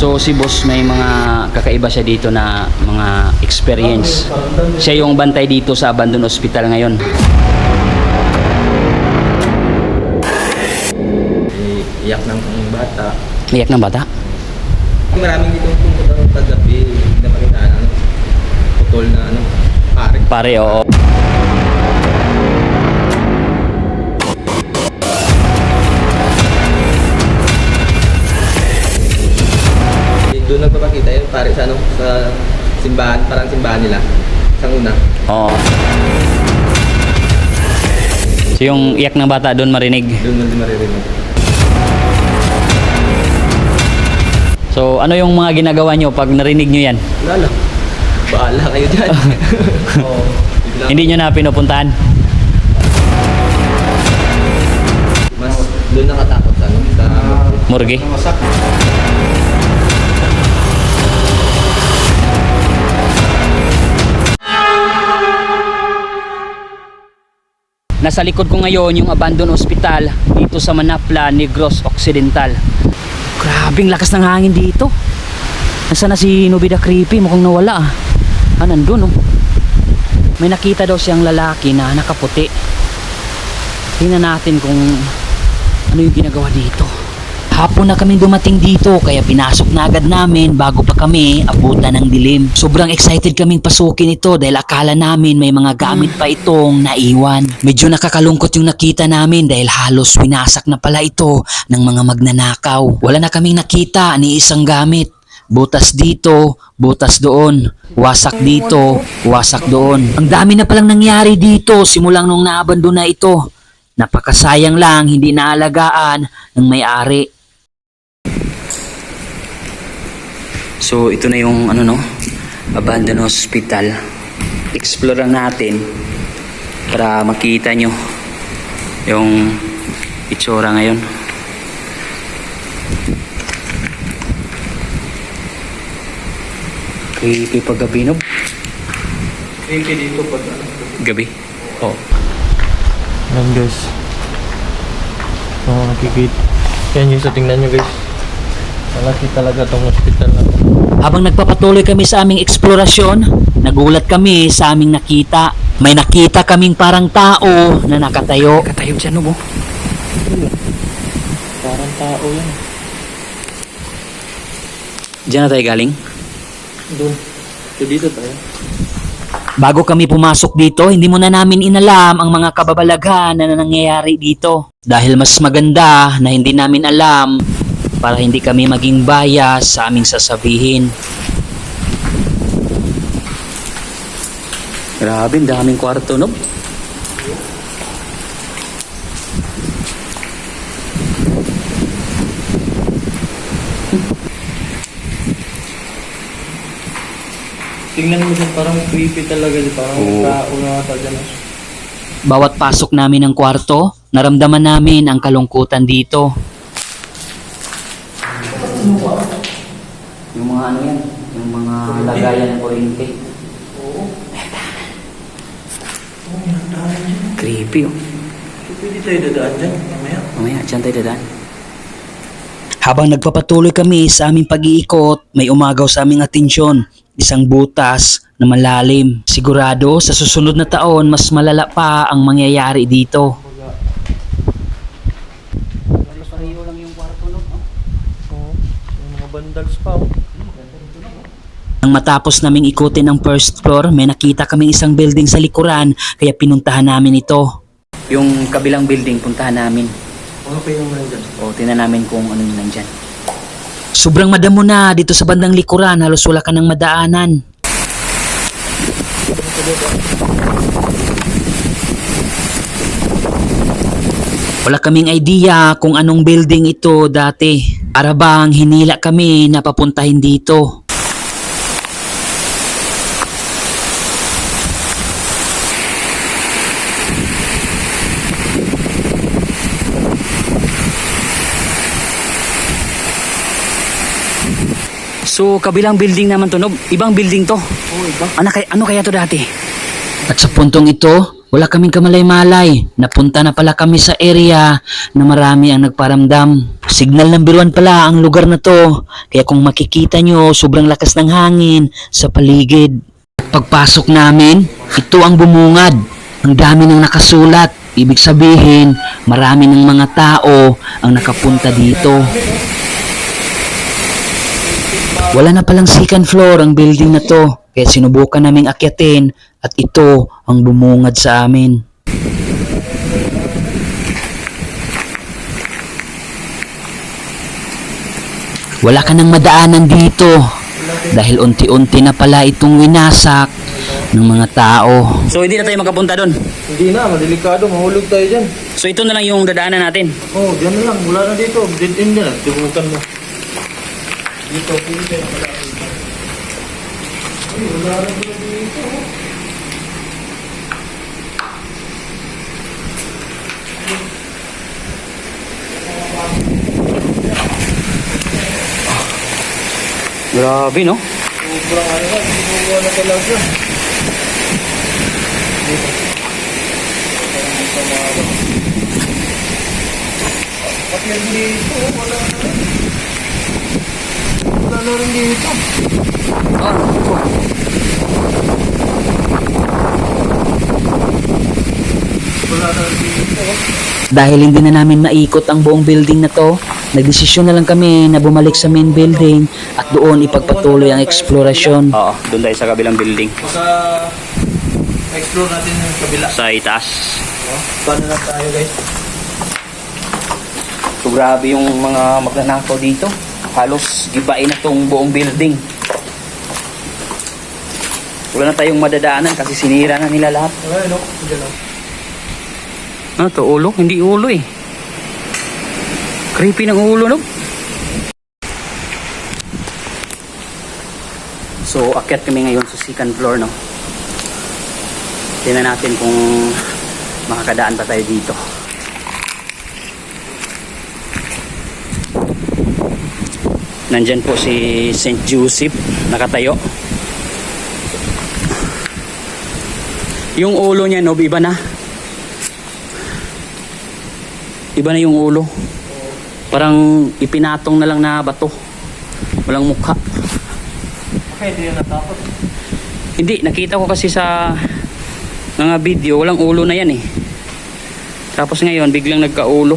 So si boss may mga kakaiba siya dito na mga experience. Siya yung bantay dito sa Abandon Hospital ngayon. Iyak ng bata. Iyak ng bata? Maraming dito pumunta ng tagabi. Hindi na palitaan, ano, putol na ano, pare. Pare, oo. Pare, sa ano, sa simbahan, parang simbahan nila. Sa una. Oo. So yung iyak ng bata doon marinig. Doon din maririnig. So ano yung mga ginagawa nyo pag narinig nyo yan? Wala lang. Bahala kayo dyan. Oo. bigla- Hindi nyo na pinupuntahan? Mas doon nakatakot sa ano, sa Morgue? Wasak. Nasa likod ko ngayon yung abandoned hospital dito sa Manapla, Negros Occidental. Grabing lakas ng hangin dito. Nasaan na si Nobida Creepy? Mukhang nawala ah. Ah, nandun oh. May nakita daw siyang lalaki na nakaputi. Tingnan natin kung ano yung ginagawa dito. Hapon na kami dumating dito kaya pinasok na agad namin bago pa kami abutan ng dilim. Sobrang excited kaming pasukin ito dahil akala namin may mga gamit pa itong naiwan. Medyo nakakalungkot yung nakita namin dahil halos winasak na pala ito ng mga magnanakaw. Wala na kaming nakita ni isang gamit. Butas dito, butas doon. Wasak dito, wasak doon. Ang dami na palang nangyari dito simulang nung naabandon na ito. Napakasayang lang hindi naalagaan ng may-ari. So ito na yung ano no, abandoned hospital. Explore natin para makita nyo yung itsura ngayon. Creepy pag gabi no? Creepy dito pag ano. Gabi? Oh. Yan guys. Oh, nakikita. Yan yung sa tingnan nyo guys. Malaki talaga tong hospital na. Habang nagpapatuloy kami sa aming eksplorasyon, nagulat kami sa aming nakita. May nakita kaming parang tao na nakatayo. Nakatayo dyan, no? Parang tao yan. Diyan na tayo galing. Doon. So dito tayo. Bago kami pumasok dito, hindi muna namin inalam ang mga kababalaghan na nangyayari dito. Dahil mas maganda na hindi namin alam para hindi kami maging bias sa aming sasabihin. Grabe, ang daming kwarto, no? Tingnan mo dyan, parang creepy talaga. di Parang Oo. tao na ata dyan. Bawat pasok namin ng kwarto, naramdaman namin ang kalungkutan dito. Mga ano yan, yung mga lagayan ng kuryente. Creepy oh. So pwede tayo dadaan dyan. Mamaya. Mamaya, dyan tayo dadaan. Habang nagpapatuloy kami sa aming pag-iikot, may umagaw sa aming atensyon. Isang butas na malalim. Sigurado sa susunod na taon, mas malala pa ang mangyayari dito. Oo. Yung mga bandals pa. Oh. Nang matapos naming ikutin ang first floor, may nakita kaming isang building sa likuran, kaya pinuntahan namin ito. Yung kabilang building, puntahan namin. Ano pa yung nandyan? O, tingnan namin kung ano yung nandyan. Sobrang madamo na dito sa bandang likuran, halos wala ka ng madaanan. Wala kaming idea kung anong building ito dati. Para bang hinila kami na papuntahin dito. So, kabilang building naman to, no? Ibang building to. Oo, iba. Ano kaya, ano kaya to dati? At sa puntong ito, Wala kaming kamalay-malay. Napunta na pala kami sa area na marami ang nagparamdam. Signal number one pala ang lugar na to. Kaya kung makikita nyo, sobrang lakas ng hangin sa paligid. Pagpasok namin, ito ang bumungad. Ang dami ng nakasulat. Ibig sabihin, marami ng mga tao ang nakapunta dito. Wala na palang second floor ang building na to. Kaya sinubukan naming akyatin at ito ang bumungad sa amin. Wala ka nang madaanan dito dahil unti-unti na pala itong winasak ng mga tao. So hindi na tayo makapunta doon. Hindi na, madelikado, mahulog tayo dyan. So ito na lang yung dadaanan natin. Oh, dyan na lang, wala na dito. Dead end na, tubukan mo. Dito, pwede. Wala dito. Ay, wala na dito. Grabe no? Sobrang ano na, sinubukan na talaga. Pati yan dito, wala na rin. Na rin dito. Wala na rin dito. Dahil hindi na namin maikot ang buong building na to, nagdesisyon na lang kami na bumalik sa main building at doon ipagpatuloy ang eksplorasyon. Oo, doon tayo sa kabilang building. Baka explore natin yung kabila. Sa itaas. Oh, paano na tayo guys? So grabe yung mga magnanakaw dito. Halos gibain na tong buong building. Wala na tayong madadaanan kasi sinira na nila lahat. Ano to, ulo? Hindi ulo eh. Creepy ng ulo, no? So, akyat kami ngayon sa second floor, no? Tingnan natin kung makakadaan pa tayo dito. Nandyan po si St. Joseph, nakatayo. Yung ulo niya, no, iba na. Iba na yung ulo. Parang ipinatong na lang na bato. Walang mukha. Okay, hindi yan natakot. Hindi, nakita ko kasi sa mga video, walang ulo na yan eh. Tapos ngayon, biglang nagkaulo.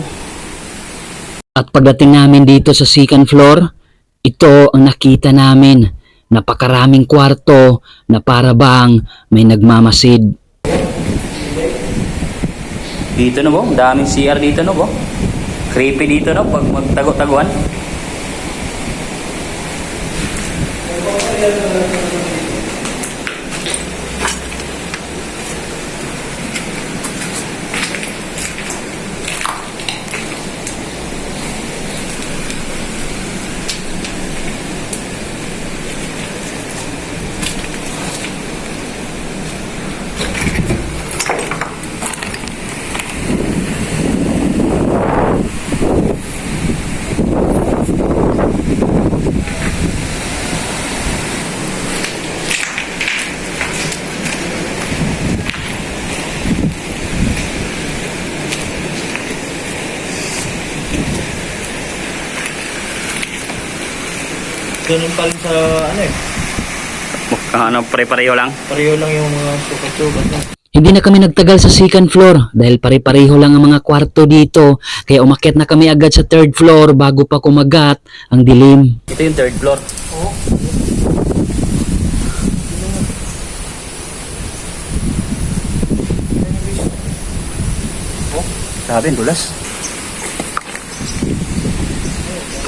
At pagdating namin dito sa second floor, ito ang nakita namin. Napakaraming kwarto na para bang may nagmamasid. Dito no bo, daming CR dito no bo. Creepy dito no pag magtago-taguan. Ganun pa rin sa ano eh. Ano, pare-pareho lang. Pareho lang yung mga sukat-sukat na. Hindi na kami nagtagal sa second floor dahil pare-pareho lang ang mga kwarto dito. Kaya umakyat na kami agad sa third floor bago pa kumagat ang dilim. Ito yung third floor. Oo. Sabi, ang dulas.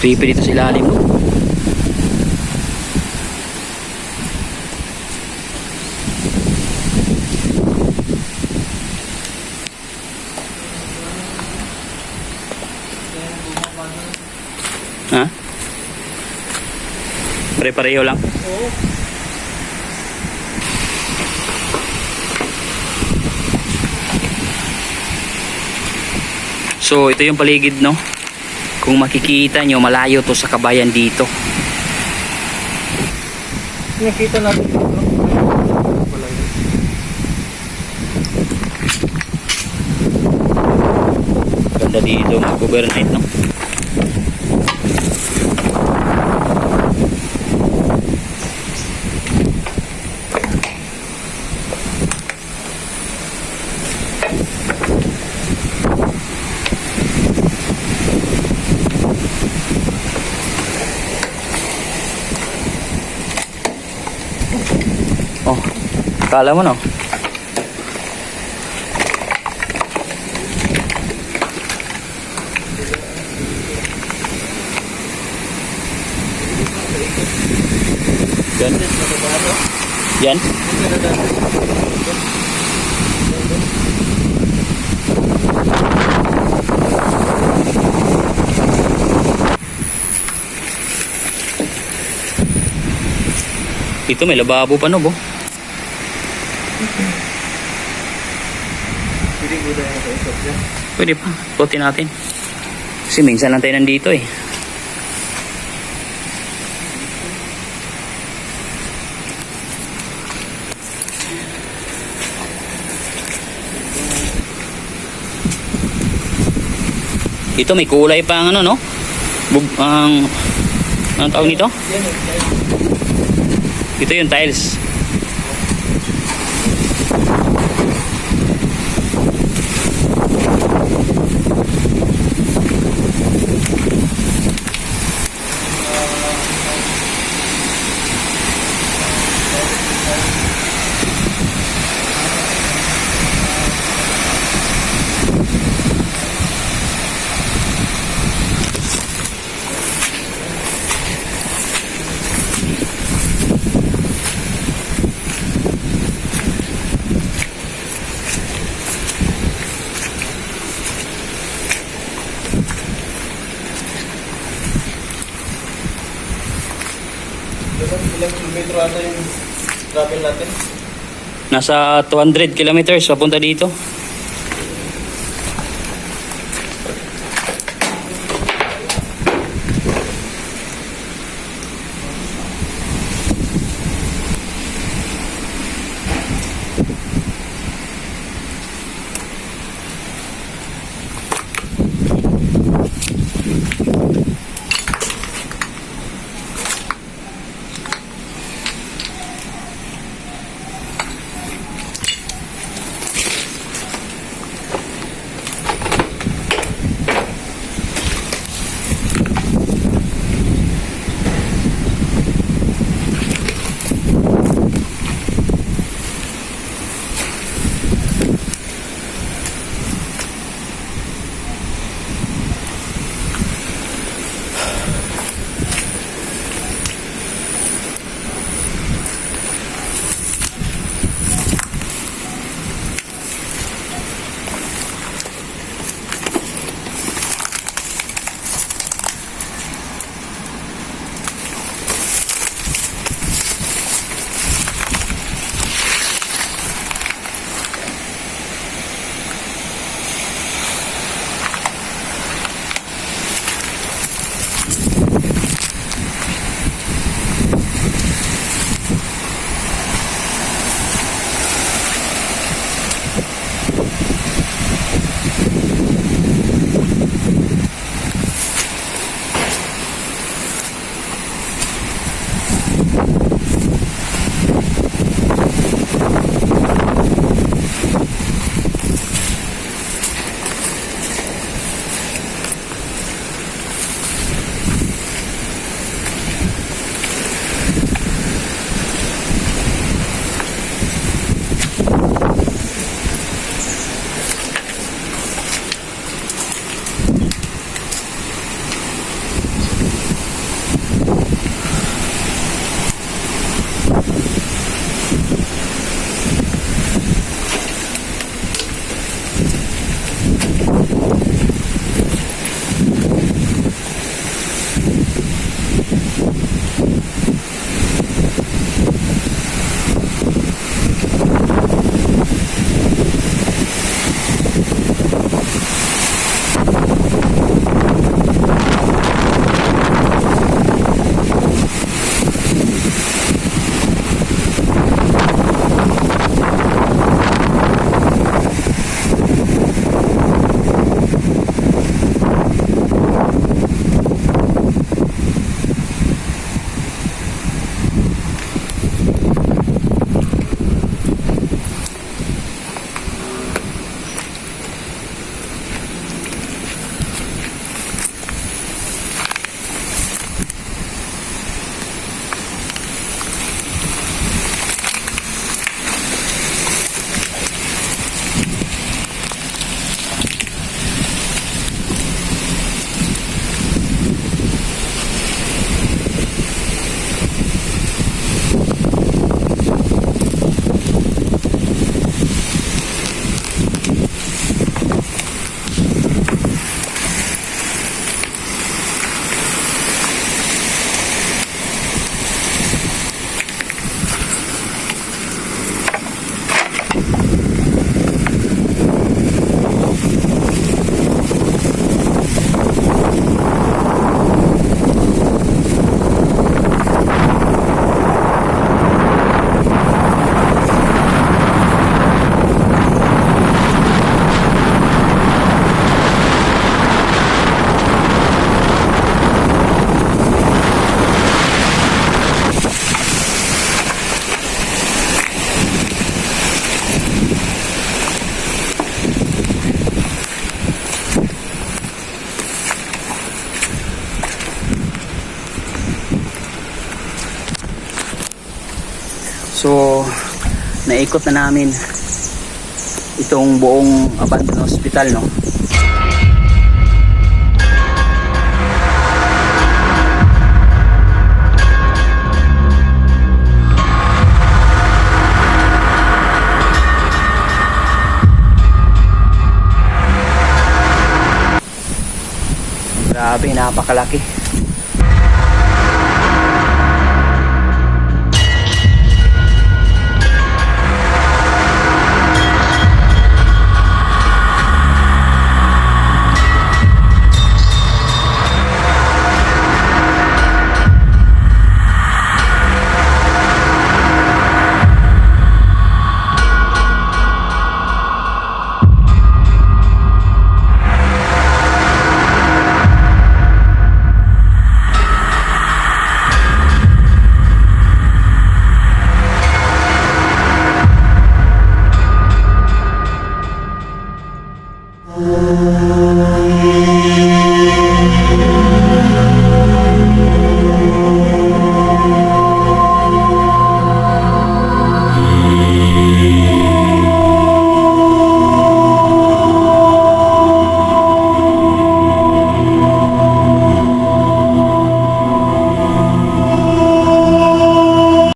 Creepy dito sa ilalim mo. Ha? Pare-pareho lang? Oo. So, ito yung paligid, no? Kung makikita nyo, malayo to sa kabayan dito. Nakita natin ito. Ganda dito, mag-overnight, no? Kala mo no? Yan. Yan. Ito may lababo pa no, bo? Hindi ko dahil sa isot niya. Pwede pa. Ikutin natin. Kasi minsan lang tayo nandito eh. Ito may kulay pa ang ano no? Bug, ang ang tawag nito? Ito yung tiles. Yung travel natin? Nasa 200 kilometers papunta dito. Naikot na namin itong buong abandoned hospital no Grabe, napakalaki.